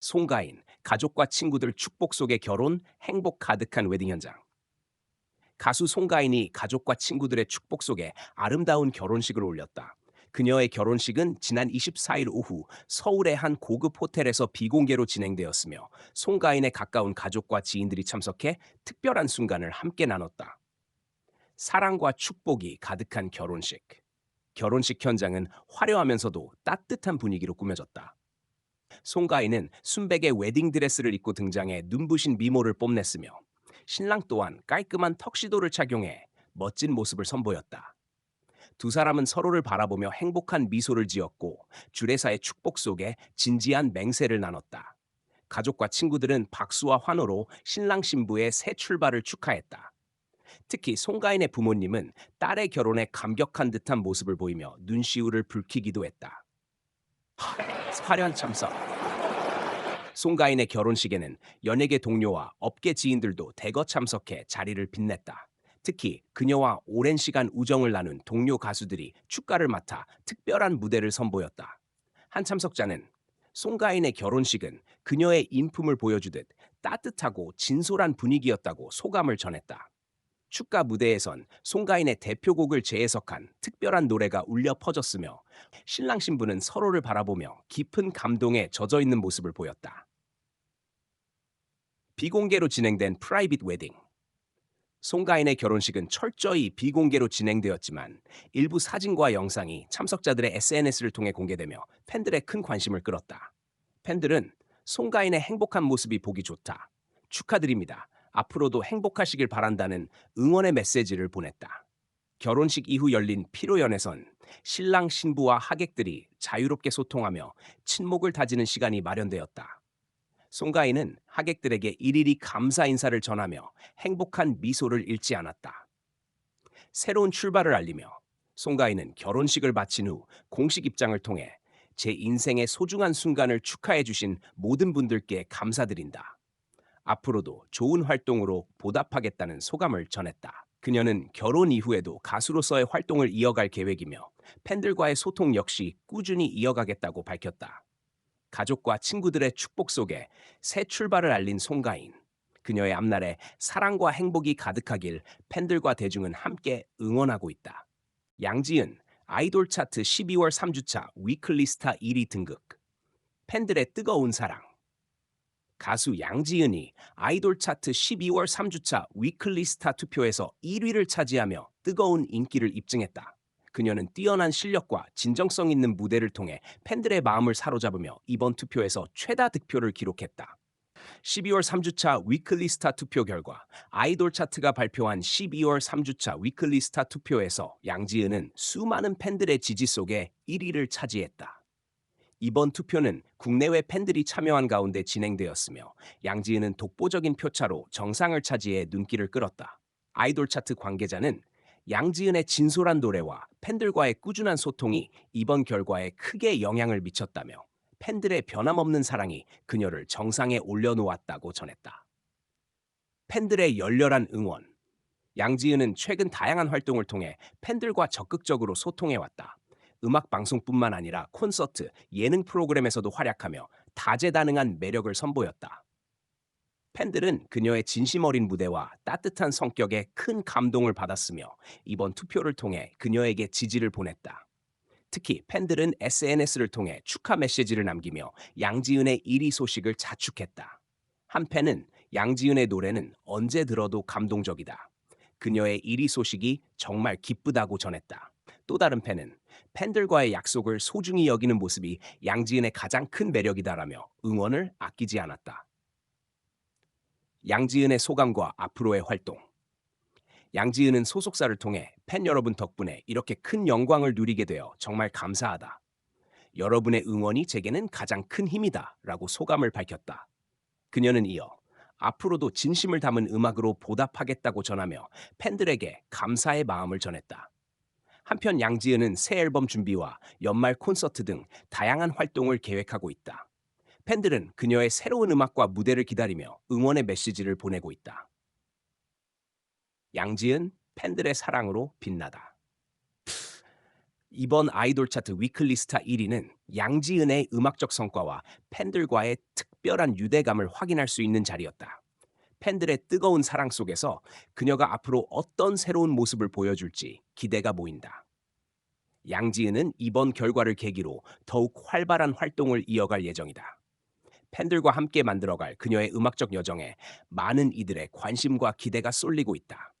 송가인, 가족과 친구들 축복 속의 결혼, 행복 가득한 웨딩 현장. 가수 송가인이 가족과 친구들의 축복 속에 아름다운 결혼식을 올렸다. 그녀의 결혼식은 지난 24일 오후 서울의 한 고급 호텔에서 비공개로 진행되었으며 송가인의 가까운 가족과 지인들이 참석해 특별한 순간을 함께 나눴다. 사랑과 축복이 가득한 결혼식. 결혼식 현장은 화려하면서도 따뜻한 분위기로 꾸며졌다. 송가인은 순백의 웨딩드레스를 입고 등장해 눈부신 미모를 뽐냈으며 신랑 또한 깔끔한 턱시도를 착용해 멋진 모습을 선보였다. 두 사람은 서로를 바라보며 행복한 미소를 지었고 주례사의 축복 속에 진지한 맹세를 나눴다. 가족과 친구들은 박수와 환호로 신랑 신부의 새 출발을 축하했다. 특히 송가인의 부모님은 딸의 결혼에 감격한 듯한 모습을 보이며 눈시울을 붉히기도 했다. 화려한 참석. 송가인의 결혼식에는 연예계 동료와 업계 지인들도 대거 참석해 자리를 빛냈다. 특히 그녀와 오랜 시간 우정을 나눈 동료 가수들이 축가를 맡아 특별한 무대를 선보였다. 한 참석자는 송가인의 결혼식은 그녀의 인품을 보여주듯 따뜻하고 진솔한 분위기였다고 소감을 전했다. 축가 무대에선 송가인의 대표곡을 재해석한 특별한 노래가 울려 퍼졌으며 신랑 신부는 서로를 바라보며 깊은 감동에 젖어 있는 모습을 보였다. 비공개로 진행된 프라이빗 웨딩. 송가인의 결혼식은 철저히 비공개로 진행되었지만 일부 사진과 영상이 참석자들의 SNS를 통해 공개되며 팬들의 큰 관심을 끌었다. 팬들은 송가인의 행복한 모습이 보기 좋다. 축하드립니다. 앞으로도 행복하시길 바란다는 응원의 메시지를 보냈다. 결혼식 이후 열린 피로연에선 신랑 신부와 하객들이 자유롭게 소통하며 친목을 다지는 시간이 마련되었다. 송가인은 하객들에게 일일이 감사 인사를 전하며 행복한 미소를 잃지 않았다. 새로운 출발을 알리며 송가인은 결혼식을 마친 후 공식 입장을 통해 제 인생의 소중한 순간을 축하해 주신 모든 분들께 감사드린다. 앞으로도 좋은 활동으로 보답하겠다는 소감을 전했다. 그녀는 결혼 이후에도 가수로서의 활동을 이어갈 계획이며 팬들과의 소통 역시 꾸준히 이어가겠다고 밝혔다. 가족과 친구들의 축복 속에 새 출발을 알린 송가인. 그녀의 앞날에 사랑과 행복이 가득하길 팬들과 대중은 함께 응원하고 있다. 양지은 아이돌 차트 12월 3주차 위클리 스타 1위 등극. 팬들의 뜨거운 사랑. 가수 양지은이 아이돌 차트 12월 3주차 위클리 스타 투표에서 1위를 차지하며 뜨거운 인기를 입증했다. 그녀는 뛰어난 실력과 진정성 있는 무대를 통해 팬들의 마음을 사로잡으며 이번 투표에서 최다 득표를 기록했다. 12월 3주차 위클리 스타 투표 결과 아이돌 차트가 발표한 12월 3주차 위클리 스타 투표에서 양지은은 수많은 팬들의 지지 속에 1위를 차지했다. 이번 투표는 국내외 팬들이 참여한 가운데 진행되었으며 양지은은 독보적인 표차로 정상을 차지해 눈길을 끌었다. 아이돌 차트 관계자는 양지은의 진솔한 노래와 팬들과의 꾸준한 소통이 이번 결과에 크게 영향을 미쳤다며 팬들의 변함없는 사랑이 그녀를 정상에 올려놓았다고 전했다. 팬들의 열렬한 응원. 양지은은 최근 다양한 활동을 통해 팬들과 적극적으로 소통해왔다. 음악 방송뿐만 아니라 콘서트, 예능 프로그램에서도 활약하며 다재다능한 매력을 선보였다. 팬들은 그녀의 진심 어린 무대와 따뜻한 성격에 큰 감동을 받았으며 이번 투표를 통해 그녀에게 지지를 보냈다. 특히 팬들은 SNS를 통해 축하 메시지를 남기며 양지은의 1위 소식을 자축했다. 한 팬은 양지은의 노래는 언제 들어도 감동적이다. 그녀의 1위 소식이 정말 기쁘다고 전했다. 또 다른 팬은 팬들과의 약속을 소중히 여기는 모습이 양지은의 가장 큰 매력이다라며 응원을 아끼지 않았다. 양지은의 소감과 앞으로의 활동. 양지은은 소속사를 통해 팬 여러분 덕분에 이렇게 큰 영광을 누리게 되어 정말 감사하다. 여러분의 응원이 제게는 가장 큰 힘이다. 라고 소감을 밝혔다. 그녀는 이어 앞으로도 진심을 담은 음악으로 보답하겠다고 전하며 팬들에게 감사의 마음을 전했다. 한편 양지은은 새 앨범 준비와 연말 콘서트 등 다양한 활동을 계획하고 있다. 팬들은 그녀의 새로운 음악과 무대를 기다리며 응원의 메시지를 보내고 있다. 양지은 팬들의 사랑으로 빛나다. 이번 아이돌 차트 위클리 스타 1위는 양지은의 음악적 성과와 팬들과의 특 특별한 유대감을 확인할 수 있는 자리였다. 팬들의 뜨거운 사랑 속에서 그녀가 앞으로 어떤 새로운 모습을 보여줄지 기대가 모인다. 양지은은 이번 결과를 계기로 더욱 활발한 활동을 이어갈 예정이다. 팬들과 함께 만들어갈 그녀의 음악적 여정에 많은 이들의 관심과 기대가 쏠리고 있다.